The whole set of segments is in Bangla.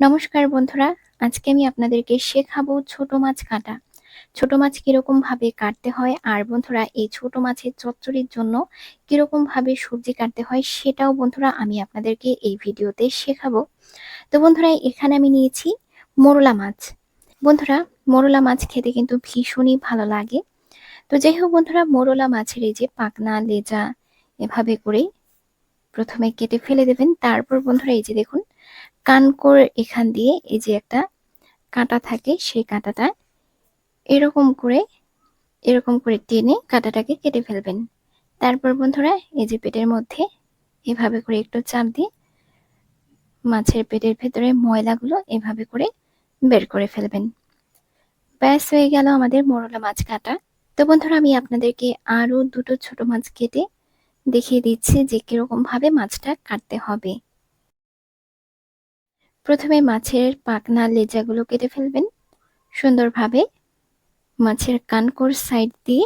নমস্কার বন্ধুরা, আজকে আমি আপনাদেরকে শেখাবো ছোট মাছ কাটা। ছোট মাছ কীরকম ভাবে কাটতে হয় আর বন্ধুরা, এই ছোট মাছের চচ্চড়ির জন্য কীরকম ভাবে সবজি কাটতে হয় সেটাও বন্ধুরা আমি আপনাদেরকে এই ভিডিওতে শেখাবো। তো বন্ধুরা, এখানে আমি নিয়েছি মোরলা মাছ। বন্ধুরা, মোরলা মাছ খেতে কিন্তু ভীষণই ভালো লাগে। তো যাই হোক বন্ধুরা, মোরলা মাছের এই যে পাকনা, লেজা, এভাবে করে প্রথমে কেটে ফেলে দেবেন। তারপর বন্ধুরা এই যে দেখুন কানকোর এখান দিয়ে এই যে একটা কাঁটা থাকে, সেই কাঁটাটা এরকম করে এরকম করে টেনে কাঁটাটাকে কেটে ফেলবেন। তারপর বন্ধুরা এই যে পেটের মধ্যে এভাবে করে একটু চাপ দিয়ে মাছের পেটের ভেতরে ময়লাগুলো এভাবে করে বের করে ফেলবেন। ব্যাস, হয়ে গেল আমাদের মোরলা মাছ কাটা। তো বন্ধুরা, আমি আপনাদেরকে আরও দুটো ছোট মাছ কেটে দেখিয়ে দিচ্ছি যে কীরকমভাবে মাছটা কাটতে হবে। প্রথমে মাছের পাকনা লেজাগুলো কেটে ফেলবেন। সুন্দরভাবে মাছের কানকোর সাইড দিয়ে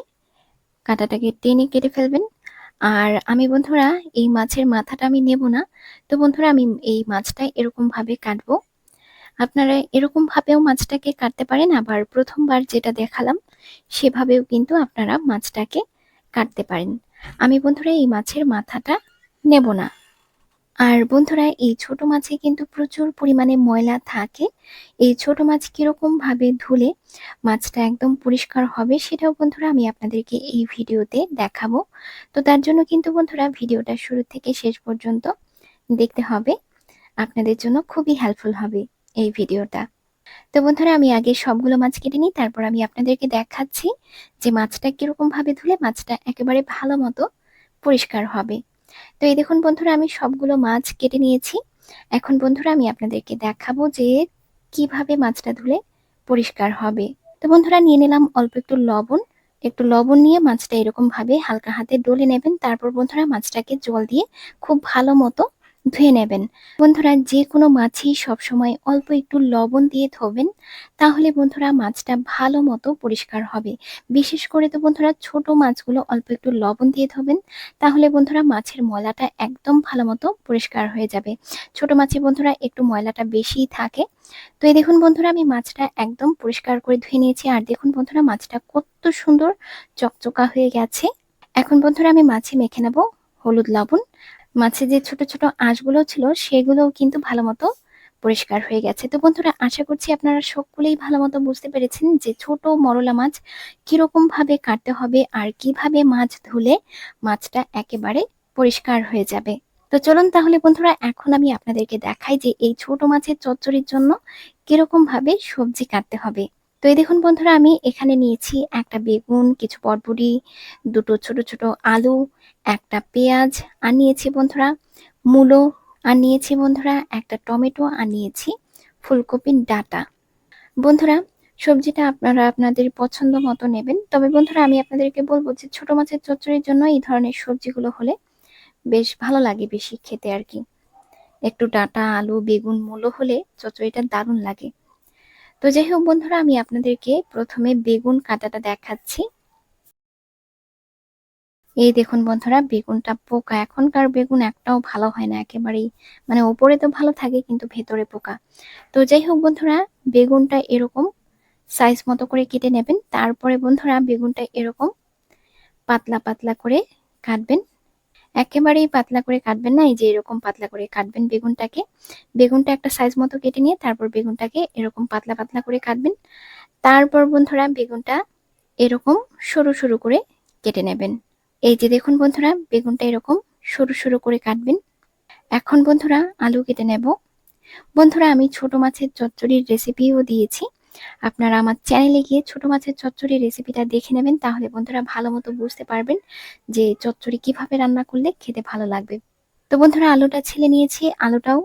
কাঁটাটাকে টেনে কেটে ফেলবেন। আর আমি বন্ধুরা, এই মাছের মাথাটা আমি নেব না। তো বন্ধুরা, আমি এই মাছটা এরকমভাবে কাটবো। আপনারা এরকমভাবেও মাছটাকে কাটতে পারেন। আবার প্রথমবার যেটা দেখালাম, সেভাবেও কিন্তু আপনারা মাছটাকে কাটতে পারেন। আমি বন্ধুরা, এই মাছের মাথাটা নেব না। আর বন্ধুরা, এই ছোট মাছে কিন্তু প্রচুর পরিমাণে ময়লা থাকে। এই ছোট মাছ কীরকম ভাবে ধুলে মাছটা একদম পরিষ্কার হবে, সেটাও বন্ধুরা আমি আপনাদেরকে এই ভিডিওতে দেখাবো। তো তার জন্য কিন্তু বন্ধুরা ভিডিওটা শুরু থেকে শেষ পর্যন্ত দেখতে হবে। আপনাদের জন্য খুবই হেল্পফুল হবে এই ভিডিওটা। তো বন্ধুরা, আমি আগে সবগুলো মাছ কেটে নিই, তারপর আমি আপনাদেরকে দেখাচ্ছি যে মাছটা কীরকম ভাবে ধুলে মাছটা একেবারে ভালো মতো পরিষ্কার হবে। তো এই দেখুন বন্ধুরা, আমি সবগুলো মাছ কেটে নিয়েছি। এখন বন্ধুরা, আমি আপনাদেরকে দেখাবো যে কীভাবে মাছটা ধুলে পরিষ্কার হবে। তো বন্ধুরা, নিয়ে নিলাম অল্প একটু লবণ। একটু লবণ নিয়ে মাছটা এরকম ভাবে হালকা হাতে ডলে নেবেন। তারপর বন্ধুরা, মাছটাকে জল দিয়ে খুব ভালো মতো ধুয়ে নেবেন। বন্ধুরা যে কোনো মাছই সবসময় অল্প একটু লবণ দিয়ে ধোবেন, তাহলে বন্ধুরা মাছটা ভালো মতো পরিষ্কার হবে। বিশেষ করে তো বন্ধুরা ছোট মাছগুলো অল্প একটু লবণ দিয়ে ধোবেন, তাহলে বন্ধুরা মাছের ময়লাটা একদম ভালো মতো পরিষ্কার হয়ে যাবে। ছোট মাছে বন্ধুরা একটু ময়লাটা বেশিই থাকে। তো এই দেখুন বন্ধুরা, আমি মাছটা একদম পরিষ্কার করে ধুয়ে নিয়েছি। আর দেখুন বন্ধুরা, মাছটা কত সুন্দর চকচকা হয়ে গেছে। এখন বন্ধুরা আমি মাছে মেখে নেব হলুদ লবণ। মাছে যে ছোট ছোট আঁশগুলো ছিল, সেগুলোও কিন্তু ভালো মতো পরিষ্কার হয়ে গেছে। তো বন্ধুরা, আশা করছি আপনারা সকলেই ভালো মতো বুঝতে পেরেছেন যে ছোট মরলা মাছ কীরকম ভাবে কাটতে হবে আর কীভাবে মাছ ধুলে মাছটা একেবারে পরিষ্কার হয়ে যাবে। তো চলুন তাহলে বন্ধুরা, এখন আমি আপনাদেরকে দেখাই যে এই ছোট মাছের চচ্চড়ির জন্য কীরকম ভাবে সবজি কাটতে হবে। তো এই দেখুন বন্ধুরা, আমি এখানে নিয়েছি একটা বেগুন, কিছু বটবুটি দুটো ছোট ছোট আলু, একটা পেঁয়াজ, আর নিয়েছি বন্ধুরা মূলো, আর নিয়েছি বন্ধুরা একটা টমেটো, আর নিয়েছি ফুলকপির ডাটা। বন্ধুরা, সবজিটা আপনারা আপনাদের পছন্দ মতো নেবেন। তবে বন্ধুরা, আমি আপনাদেরকে বলব যে ছোট মাছের চচ্চড়ির জন্য এই ধরনের সবজিগুলো হলে বেশ ভালো লাগে বেশি খেতে আর কি। একটু ডাটা, আলু, বেগুন, মূলো হলে চচ্চড়িটা দারুণ লাগে। তো যাই হোক বন্ধুরা, আমি আপনাদেরকে প্রথমে বেগুন কাটাটা দেখাচ্ছি। এই দেখুন বন্ধুরা, বেগুনটা পোকা। এখনকার বেগুন একটাও ভালো হয় না, একেবারেই। মানে ওপরে তো ভালো থাকে, কিন্তু ভেতরে পোকা। তো যাই হোক বন্ধুরা, বেগুনটা এরকম সাইজ মতো করে কেটে নেবেন। তারপরে বন্ধুরা, বেগুনটা এরকম পাতলা পাতলা করে কাটবেন। একেবারেই পাতলা করে কাটবেন না, এই যে এরকম পাতলা করে কাটবেন বেগুনটাকে। বেগুনটা একটা সাইজ মতো কেটে নিয়ে তারপর বেগুনটাকে এরকম পাতলা পাতলা করে কাটবেন। তারপর বন্ধুরা বেগুনটা এরকম সরু সরু করে কেটে নেবেন। এই যে দেখুন বন্ধুরা, বেগুনটা এরকম সরু সরু করে কাটবেন। এখন বন্ধুরা আলু কেটে নেব। বন্ধুরা আমি ছোট মাছের চচ্চড়ির রেসিপিও দিয়েছি। আপনারা আমার চ্যানেলে গিয়ে ছোট মাছের চচ্চড়ি রেসিপিটা দেখে নেবেন, তাহলে বন্ধুরা ভালো মতো বুঝতে পারবেন যে চচ্চড়ি কীভাবে রান্না করলে খেতে ভালো লাগবে। তো বন্ধুরা, আলুটা ছেলে নিয়েছি, আলুটাও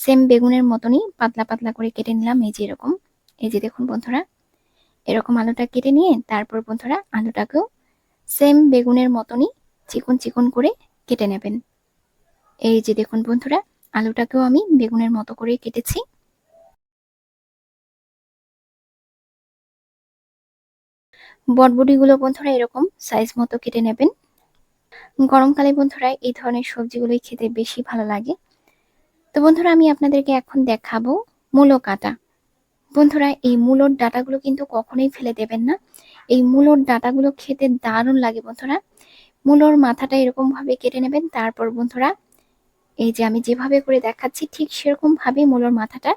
সেম বেগুনের মতনই পাতলা পাতলা করে কেটে নিলাম, এই যে এরকম। এই যে দেখুন বন্ধুরা, এরকম আলুটা কেটে নিয়ে তারপর বন্ধুরা আলুটাকেও সেম বেগুনের মতনই চিকন চিকন করে কেটে নেবেন। এই যে দেখুন বন্ধুরা, আলুটাকেও আমি বেগুনের মতো করে কেটেছি। বটবটিগুলো বন্ধুরা এরকম সাইজ মতো কেটে নেবেন। গরমকালে বন্ধুরা এই ধরনের সবজিগুলোই খেতে বেশি ভালো লাগে। তো বন্ধুরা আমি আপনাদেরকে এখন দেখাবো মূলো কাটা। বন্ধুরা এই মূলোর ডাটাগুলো কিন্তু কখনোই ফেলে দেবেন না। এই মূলোর ডাটাগুলো খেতে দারুণ লাগে বন্ধুরা। মূলোর মাথাটা এরকম ভাবে কেটে নেবেন, তারপর বন্ধুরা এই যে আমি যেভাবে করে দেখাচ্ছি ঠিক সেরকম ভাবে মূলোর মাথাটা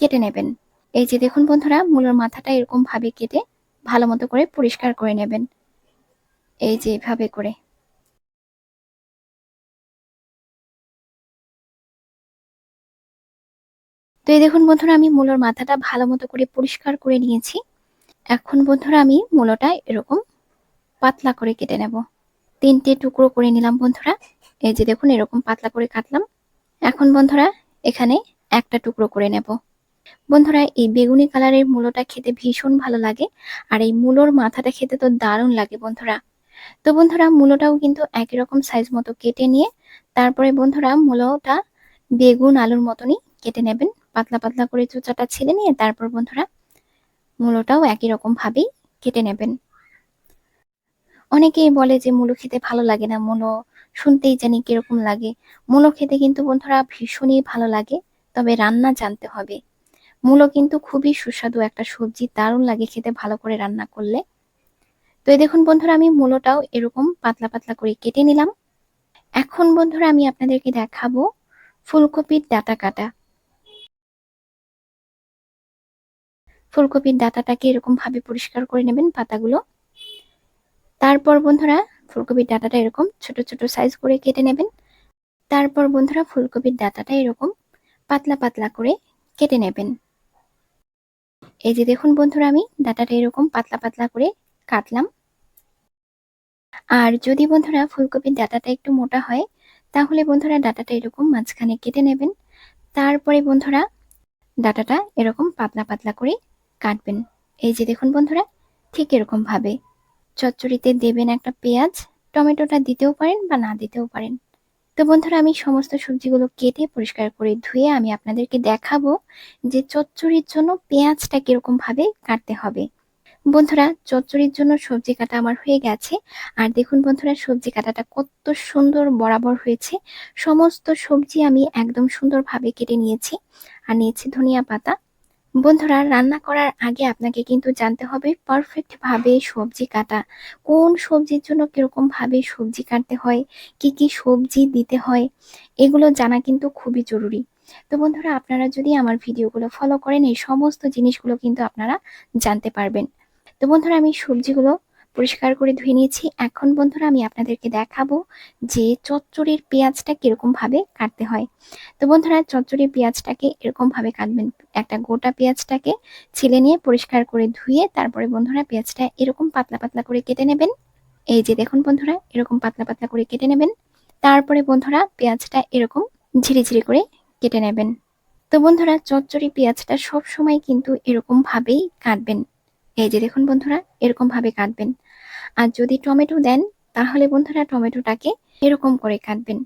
কেটে নেবেন। এই যে দেখুন বন্ধুরা, মূলোর মাথাটা এরকম ভাবে কেটে ভালো মতো করে পরিষ্কার করে নেবেন। এই যে এভাবে করে। তো এই দেখুন বন্ধুরা, আমি মূলোর মাথাটা ভালো মতো করে পরিষ্কার করে নিয়েছি। এখন বন্ধুরা, আমি মূলোটা এরকম পাতলা করে কেটে নেব। তিনটে টুকরো করে নিলাম বন্ধুরা। এই যে দেখুন, এরকম পাতলা করে কাটলাম। এখন বন্ধুরা, এখানে একটা টুকরো করে নেব। বন্ধুরা, এই বেগুনি কালারের মূলোটা খেতে ভীষণ ভালো লাগে, আর এই মূলোর মাথাটা খেতে তো দারুণ লাগে বন্ধুরা। তো বন্ধুরা, মূলোটাও কিন্তু একই রকম সাইজ মতো কেটে নিয়ে, তারপরে বন্ধুরা মূলোটা বেগুন আলুর মতনই কেটে নেবেন, পাতলা পাতলা করে চোচাটা ছেলে নিয়ে তারপর বন্ধুরা মূলোটাও একই রকম ভাবেই কেটে নেবেন। অনেকেই বলে যে মূলো খেতে ভালো লাগে না, মূলো শুনতেই জানি কীরকম লাগে। মূলো খেতে কিন্তু বন্ধুরা ভীষণই ভালো লাগে, তবে রান্না জানতে হবে। মূলো কিন্তু খুবই সুস্বাদু একটা সবজি, দারুণ লাগে খেতে ভালো করে রান্না করলে। তো এই দেখুন বন্ধুরা, আমি মূলোটাও এরকম পাতলা পাতলা করে কেটে নিলাম। এখন বন্ধুরা, আমি আপনাদেরকে দেখাবো ফুলকপির ডাটা কাটা। ফুলকপির ডাটাটাকে এরকম ভাবে পরিষ্কার করে নেবেন পাতাগুলো। তারপর বন্ধুরা, ফুলকপির ডাটাটা এরকম ছোট ছোট সাইজ করে কেটে নেবেন। তারপর বন্ধুরা, ফুলকপির ডাটাটা এরকম পাতলা পাতলা করে কেটে নেবেন। এই যে দেখুন বন্ধুরা আমি ডাটাটা এরকম পাতলা পাতলা করে কাটলাম। আর যদি বন্ধুরা ফুলকপির ডাটাটা একটু মোটা হয়, তাহলে বন্ধুরা ডাটাটা এরকম মাঝখানে কেটে নেবেন। তারপরে বন্ধুরা ডাটাটা এরকম পাতলা পাতলা করে কাটবেন। এই যে দেখুন বন্ধুরা, ঠিক এরকমভাবে। চচ্চড়িতে দেবেন একটা পেঁয়াজ, টমেটোটা দিতেও পারেন বা না দিতেও পারেন। তো বন্ধুরা, আমি সমস্ত সবজিগুলো কেটে পরিষ্কার করে ধুয়ে আমি আপনাদেরকে দেখাবো যে চচ্চড়ির জন্য পেঁয়াজটা কীরকম ভাবে কাটতে হবে। বন্ধুরা, চচ্চড়ির জন্য সবজি কাটা আমার হয়ে গেছে। আর দেখুন বন্ধুরা, সবজি কাটাটা কত সুন্দর বরাবর হয়েছে। সমস্ত সবজি আমি একদম সুন্দরভাবে কেটে নিয়েছি। আর নিয়েছি ধনিয়া পাতা। বন্ধুরা, রান্না করার আগে আপনাকে কিন্তু জানতে হবে পারফেক্টভাবে সবজি কাটা। কোন সবজির জন্য কীরকমভাবে সবজি কাটতে হয়, কি কি সবজি দিতে হয়, এগুলো জানা কিন্তু খুবই জরুরি। তো বন্ধুরা, আপনারা যদি আমার ভিডিওগুলো ফলো করেন, এই সমস্ত জিনিসগুলো কিন্তু আপনারা জানতে পারবেন। তো বন্ধুরা, আমি সবজিগুলো পরিষ্কার করে ধুয়ে নিয়েছি। এখন বন্ধুরা আমি আপনাদেরকে দেখাবো যে চচ্চড়ির পেঁয়াজটা কীরকম ভাবে কাটতে হয়। তো বন্ধুরা, চচ্চড়ির পেঁয়াজটাকে এরকম ভাবে কাটবেন। একটা গোটা পেঁয়াজটাকে ছিলে নিয়ে পরিষ্কার করে ধুয়ে তারপরে বন্ধুরা পেঁয়াজটা এরকম পাতলা পাতলা করে কেটে নেবেন। এই যে দেখুন বন্ধুরা, এরকম পাতলা পাতলা করে কেটে নেবেন। তারপরে বন্ধুরা পেঁয়াজটা এরকম ঝিরি ঝিরি করে কেটে নেবেন। তো বন্ধুরা, চচ্চড়ি পেঁয়াজটা সব সময় কিন্তু এরকম ভাবেই কাটবেন। এই যে দেখুন বন্ধুরা, এরকম ভাবে কাটবেন। আর যদি টমেটো দেন, তাহলে বন্ধুরা টমেটোটাকে এরকম করে কাটবেন।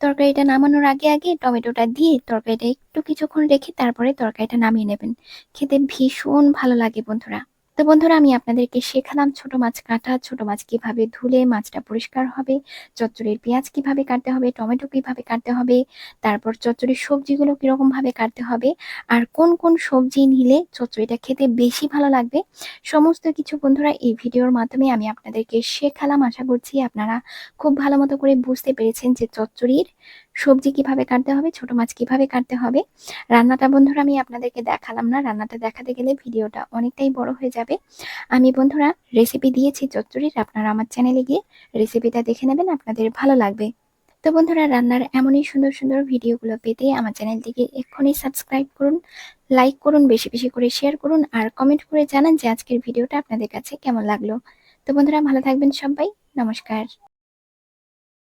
তরকারিটা নামানোর আগে আগে টমেটোটা দিয়ে তরকারিটা একটু কিছুক্ষণ রেখে তারপরে তরকারিটা নামিয়ে নেবেন। খেতে ভীষণ ভালো লাগে বন্ধুরা। তো বন্ধুরা, আমি আপনাদেরকে শেখালাম ছোট মাছ কাটা, ছোট মাছ কীভাবে ধুলে মাছটা পরিষ্কার হবে, চচ্চড়ির পেঁয়াজ কীভাবে কাটতে হবে, টমেটো কীভাবে কাটতে হবে, তারপর চচ্চড়ির সবজিগুলো কীরকম ভাবে কাটতে হবে, আর কোন কোন সবজি নিলে চচ্চড়িটা খেতে বেশি ভালো লাগবে, সমস্ত কিছু বন্ধুরা এই ভিডিওর মাধ্যমে আমি আপনাদেরকে শেখালাম। আশা করছি আপনারা খুব ভালো মতো করে বুঝতে পেরেছেন যে চচ্চড়ির সবজি কীভাবে কাটতে হবে, ছোট মাছ কীভাবে কাটতে হবে, রান্নাটা বন্ধুরা আমি আপনাদেরকে দেখালাম না, রান্নাটা দেখাতে গেলে ভিডিওটা অনেকটাই বড় হয়ে যাবে। আমি বন্ধুরা রেসিপি দিয়েছি চচ্চড়ির, আপনারা আমার চ্যানেলে গিয়ে রেসিপিটা দেখে নেবেন, আপনাদের ভালো লাগবে। তো বন্ধুরা, রান্নার এমনই সুন্দর সুন্দর ভিডিওগুলো পেতে আমার চ্যানেলটিকে এক্ষুনি সাবস্ক্রাইব করুন লাইক করুন, বেশি বেশি করে শেয়ার করুন, আর কমেন্ট করে জানান যে আজকের ভিডিওটা আপনাদের কাছে কেমন লাগল। তো বন্ধুরা, ভালো থাকবেন সবাই, নমস্কার।